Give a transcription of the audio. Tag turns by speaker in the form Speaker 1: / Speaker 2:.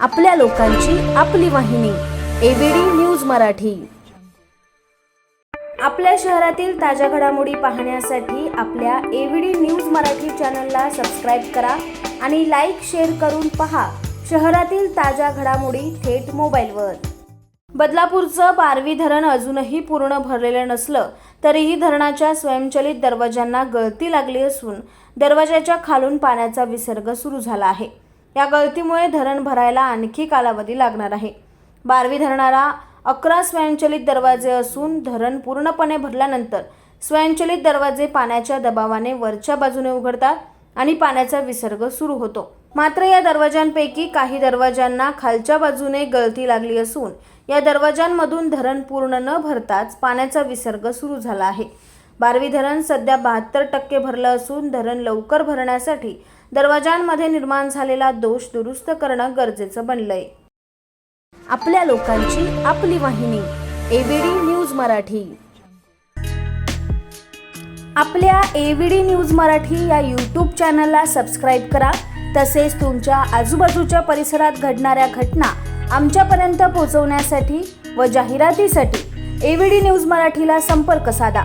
Speaker 1: आपल्या लोकांची आपली वाहिनी एबीडी न्यूज मराठी. आपल्या शहरातील ताज्या घडामोडी पाहण्यासाठी आपल्या एबीडी न्यूज मराठी चॅनलला सबस्क्राईब करा आणि लाईक शेअर करून पहा शहरातील ताज्या घडामोडी थेट मोबाईलवर. बदलापूरचं बारवी धरण अजूनही पूर्ण भरलेलं नसलं तरीही धरणाच्या स्वयंचलित दरवाजांना गळती लागली असून दरवाजाच्या खालून पाण्याचा विसर्ग सुरू झाला आहे. या गळतीमुळे धरण भरायला आणखी कालावधी लागणार आहे. बारवी धरणाला अकरा स्वयंचलित दरवाजे असून धरण पूर्णपणे भरल्यानंतर स्वयंचलित दरवाजे पाण्याच्या दबावाने वरच्या बाजूने उघडतात आणि पाण्याचा विसर्ग सुरू होतो. मात्र या दरवाजांपैकी काही दरवाजांना खालच्या बाजूने गळती लागली असून या दरवाजांमधून धरण पूर्ण न भरताच पाण्याचा विसर्ग सुरू झाला आहे. बारवी धरण सध्या बहात्तर टक्के भरलं असून धरण लवकर भरण्यासाठी दरवाजांमध्ये निर्माण झालेला दोष दुरुस्त करणं गरजेचं बनलंय. आपल्या लोकांची आपली वाहिनी एबीडी न्यूज मराठी. आपल्या एव्हीडी न्यूज मराठी या यूट्यूब चॅनलला सबस्क्राईब करा. तसेच तुमच्या आजूबाजूच्या परिसरात घडणाऱ्या घटना आमच्यापर्यंत पोहोचवण्यासाठी व जाहिरातीसाठी एव्हीडी न्यूज मराठीला संपर्क साधा.